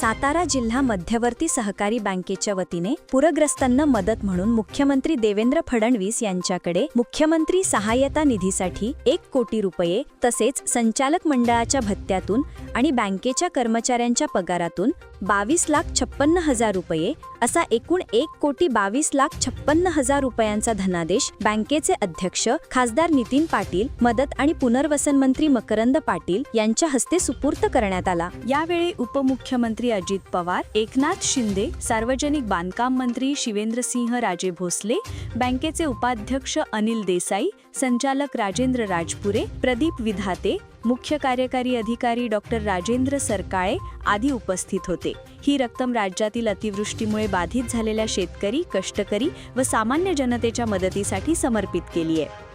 सातारा जिल्हा मध्यवर्ती सहकारी बँकेच्या वतीने पूरग्रस्तांना मदत म्हणून मुख्यमंत्री देवेंद्र फडणवीस यांच्याकडे मुख्यमंत्री सहाय्यता निधीसाठी एक कोटी रुपये तसेच संचालक मंडळाच्या भत्त्यातून आणि बँकेच्या कर्मचाऱ्यांच्या पगारातून बावीस लाख छप्पन्न हजार रुपये असा एकूण एक कोटी बावीस लाख छप्पन्न हजार रुपयांचा धनादेश बँकेचे अध्यक्ष खासदार नितीन पाटील मदत आणि पुनर्वसन मंत्री मकरंद पाटील यांच्या हस्ते सुपूर्त करण्यात आला. यावेळी उपमुख्यमंत्री अजित पवार एकनाथ शिंदे सार्वजनिक बांधकाम मंत्री शिवेंद्रसिंह राजे भोसले बँकेचे उपाध्यक्ष अनिल देसाई संचालक राजेंद्र राजपुरे प्रदीप विधाते मुख्य कार्यकारी अधिकारी डॉक्टर राजेंद्र सरकाळे आदी उपस्थित होते. ही रक्कम राज्यातील अतिवृष्टीमुळे बाधित झालेल्या शेतकरी कष्टकरी व सामान्य जनतेच्या मदतीसाठी समर्पित केली आहे.